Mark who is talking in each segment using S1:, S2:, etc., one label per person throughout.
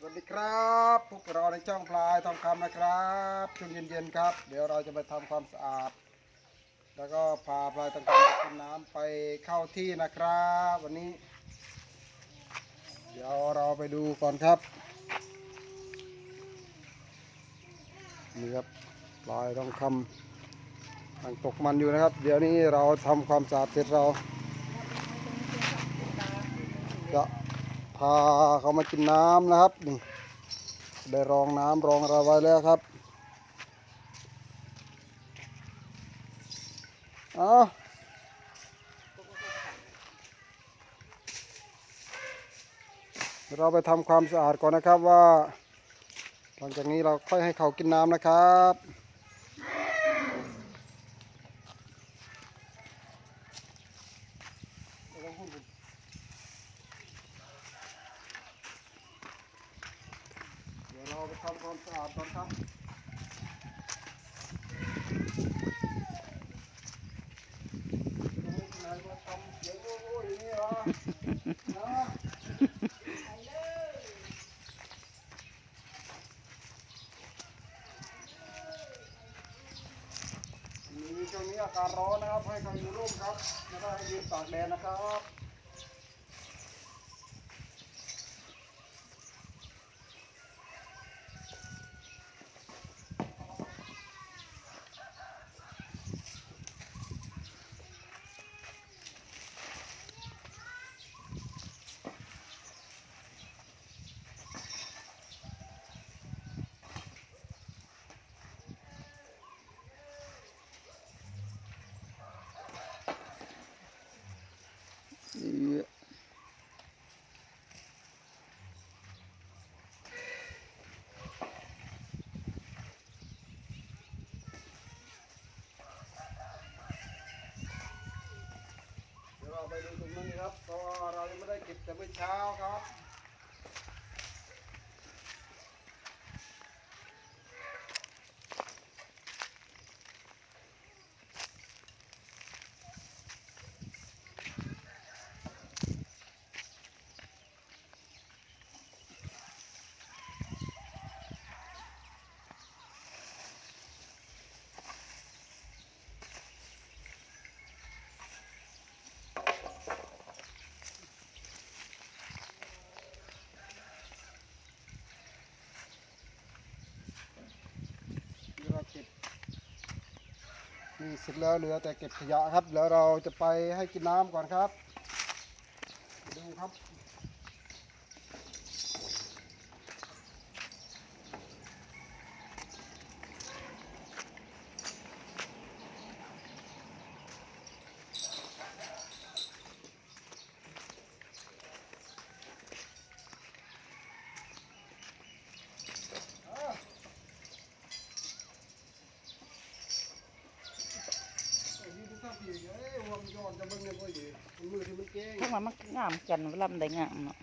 S1: สวัสดีครับพวกเราในช่องพลายทองคำนะครับช่วงเย็นๆครับ เดี๋ยวเราจะไปทำความสะอาด แล้วก็พาพลายทองคำไปกินน้ำไปเข้าที่นะครับ วันนี้ เดี๋ยวเราไปดูก่อนครับนี่ครับพลายทองคำตั้งตกมันอยู่นะครับ เดี๋ยวนี้เราทำความสะอาดเสร็จเราจะ พาเขามากินน้ำนะครับนี่ได้รองน้ำรองอะไรไว้แล้วครับเอาเราไปทำความสะอาดก่อนนะครับว่า หลังจากนี้เราค่อยให้เขากินน้ำนะครับ เราไปทำความสะอาดก่อนครับมีช่วงนี้อากาศร้อนนะครับ ให้เขาอยู่ร่มครับ ไม่ได้ให้ยืนตากแดดนะครับ เดี๋ยวเราไปดูตรงนี้ครับ เพราะว่าเรายังไม่ได้เก็บแต่เมื่อเช้าครับ เสร็จแล้วเหลือแต่เก็บขยะครับ แล้วเราจะไปให้กินน้ำก่อนครับ ดูครับเอ้ยนี่ดูท่าทีเอ้ยวัวมันย้อนจะเบิ่งเนี่ยบ่ดีมันมือ ที่มันเก่ง
S2: ถ้ามันมันงามกันเวลามันได้งามเนาะ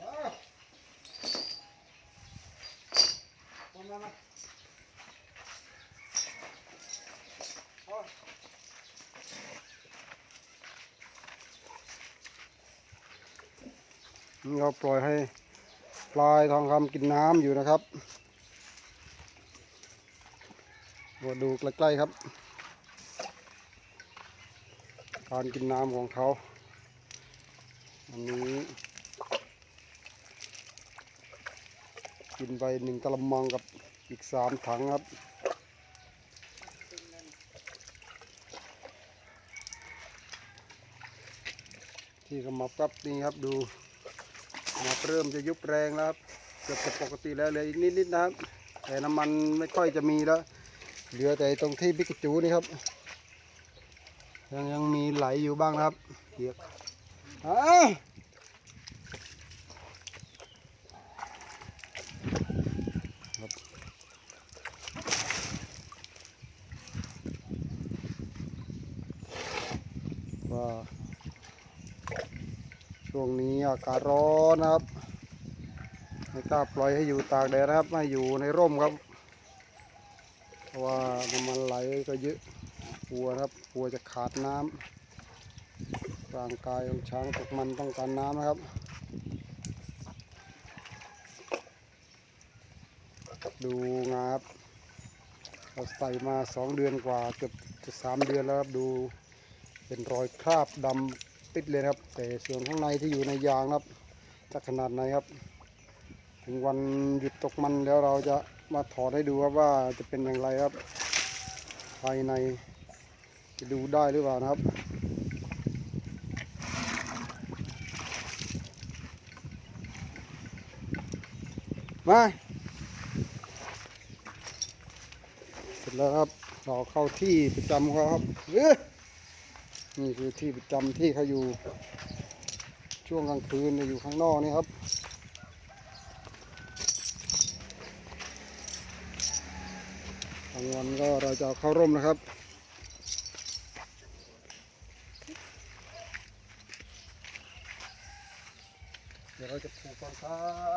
S1: อะประมาณนั้นเอา เราปล่อยให้ปลายทองคำกินน้ำอยู่นะครับมาดูใกล้ๆครับ การกินน้ำของเขาอันนี้ กินไปหนึ่งกะละมังกับอีกสามถังครับที่ขมับครับนี่ครับดู ขมับเริ่มจะยุบแรงแล้วครับเกือบจะปกติแล้วเลยนิดๆนะครับ แต่น้ำมันไม่ค่อยจะมีแล้ว เหลือแต่ตรงที่บิ๊กจูนี่ครับ ยังยังมีไหลอยู่บ้างนะครับเกียกอ่า อากาศร้อนนะครับ ไม่กล้าปล่อยให้อยู่ตากแดดนะครับไม่อยู่ในร่มครับ เพราะว่าน้ำมันไหลก็เยอะกลัวครับกลัวจะขาดน้ำร่างกายของช้างตกมันต้องการน้ำนะครับดูงาครับเราใส่มาสองเดือนกว่าเกือบจะสามเดือนแล้วครับดูเป็นรอยคราบดำ ปิดเลยครับ แต่ส่วนข้างในที่อยู่ในยางครับจะขนาดไหนครับ ถึงวันหยุดตกมันแล้วเราจะมาถอดให้ดูครับว่าจะเป็นอย่างไรครับ ภายในจะดูได้หรือเปล่านะครับมาเสร็จแล้วครับเราเข้าที่ประจำครับเอ้ย นี่คือที่ประจำที่เขาอยู่ ช่วงกลางคืนเนี่ยอยู่ข้างนอกนี่ครับกลางวันก็เราจะเอาเข้าร่มนะครับเดี๋ยวเราจะผูกก่อนครับ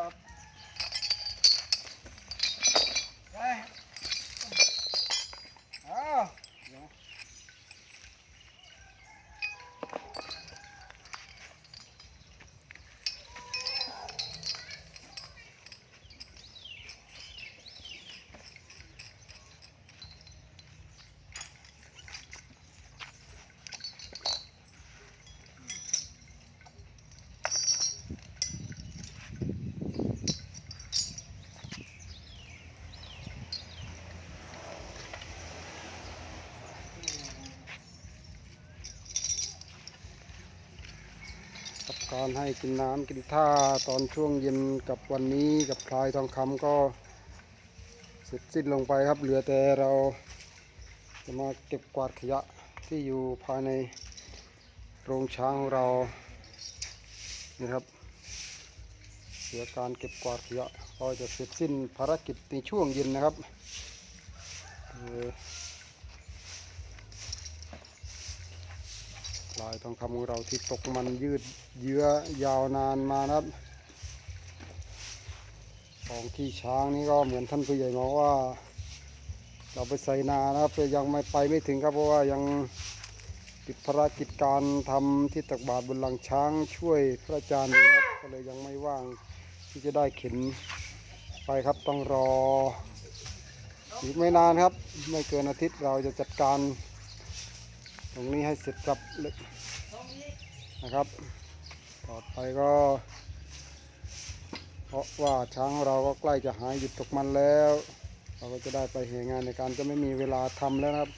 S1: กับการให้กินน้ำกินท่าตอนช่วงเย็นกับวันนี้กับพลายทองคำก็เสร็จสิ้นลงไปครับ เหลือแต่เราจะมาเก็บกวาดขยะที่อยู่ภายในโรงช้างของเรานี่ครับเหลือการเก็บกวาดขยะก็จะเสร็จสิ้นภารกิจในช่วงเย็นนะครับเอ่อ ลายทองคำของเราที่ตกมันยืดเยื้อยาวนานมานะครับ ของที่ช้างนี่ก็เหมือนท่านผู้ใหญ่บอกว่า เราไปใส่นานะครับแต่ยังไม่ไปไม่ถึงครับเพราะว่ายังติดภารกิจการทำที่ตักบาตรบนหลังช้างช่วยพระอาจารย์นะครับก็เลยยังไม่ว่างที่จะได้เข็นไปครับต้องรออีกไม่นานครับ ไม่เกินอาทิตย์เราจะจัดการ ตรงนี้ให้เสร็จกับเลยนะครับ ต่อไปก็ เพราะว่าช้างของเราก็ใกล้จะหายหยุดตกมันแล้ว เราก็จะได้ไปเหงานในการจะไม่มีเวลาทำแล้วนะครับ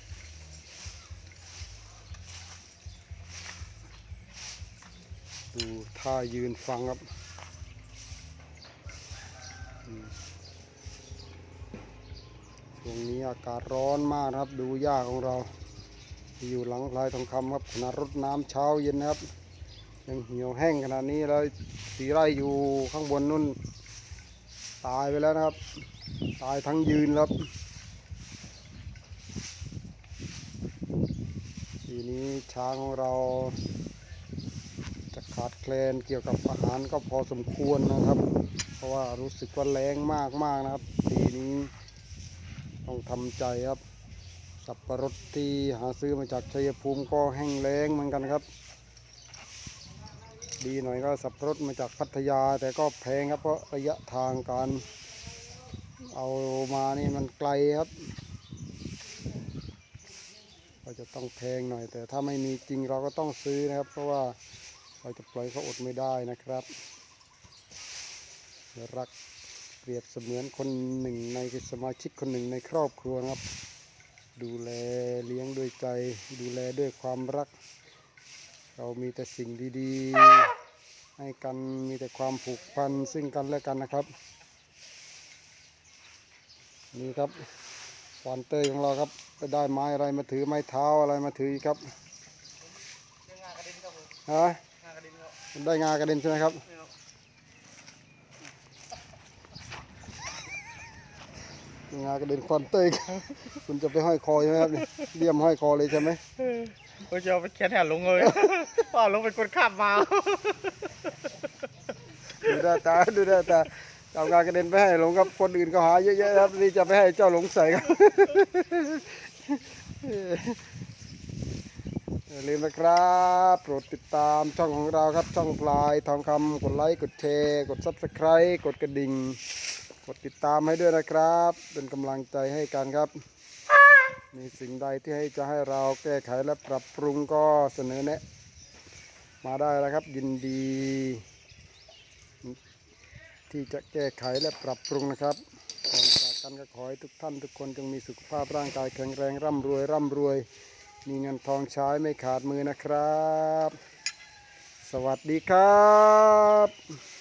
S1: ดูท่ายืนฟังครับช่วงนี้อากาศร้อนมากครับ ดูหญ้าของเรา ที่อยู่หลังลายทองคำครับขนาดรดน้ำเช้าเย็นนะครับ ยังเหี่ยวแห้งขนาดนี้แล้วสีไร่อยู่ข้างบนนู่น ตายไปแล้วนะครับ ตายทั้งยืนครับทีนี้ช้างของเรา จะขาดแคลนเกี่ยวกับอาหารก็พอสมควรนะครับ เพราะว่ารู้สึกว่าแรงมากมากๆนะครับปีนี้ต้องทำใจครับ สับปะรดที่หาซื้อมาจากชัยภูมิก็แห้งแล้งเหมือนกันครับ ดีหน่อยก็สับปะรดมาจากพัทยาแต่ก็แพงครับเพราะระยะทางการเอามานี่มันไกลครับ ก็จะต้องแพงหน่อย แต่ถ้าไม่มีจริงเราก็ต้องซื้อนะครับ เพราะว่าเราจะปล่อยเขาอดไม่ได้นะครับรักเปรียบเสมือนคนหนึ่งในสมาชิกคนหนึ่งในครอบครัวครับ ดูแลเลี้ยงด้วยใจ ดูแลด้วยความรัก เรามีแต่สิ่งดีๆ ให้กันมีแต่ความผูกพันซึ่งกันและกันนะครับ นี่ครับควานเตยของเราครับได้ไม้อะไรมาถือไม้เท้าอะไรมาถือครับฮะได้งากระเด็นใช่ไหมครับ
S3: นี่ครับ
S1: งากระเด็นควันเต้ยครับคุณจะไปห้อยคอใช่ไหมครับนี่เลี่ยมห้อยคอเลยใช่ไหม
S3: ผมจะเอาไปเขียนแทนลุงเลยพ่อลุงเป็นคนขับมา
S1: ดูหน้าตาดูหน้าตาเอางานกระเด็นไปให้หลงครับคนอื่นก็หาเยอะแยะครับนี่จะไปให้เจ้าหลงใส่ครับอย่าลืมนะครับ โปรดติดตามช่องของเราครับ ช่องพลายทองคำกดไลค์ กดแชร์ กดซับสไครต์กดกระดิ่ง กดติดตามให้ด้วยนะครับ เป็นกำลังใจให้กันครับ มีสิ่งใดที่ให้จะให้เราแก้ไขและปรับปรุงก็เสนอแนะ มาได้แล้วครับยินดี ที่จะแก้ไขและปรับปรุงนะครับก่อนจากกันก็ขอให้ทุกท่านทุกคนจงมีสุขภาพร่างกายแข็งแรงร่ำรวยร่ำรวย มีเงินทองใช้ไม่ขาดมือนะครับ สวัสดีครับ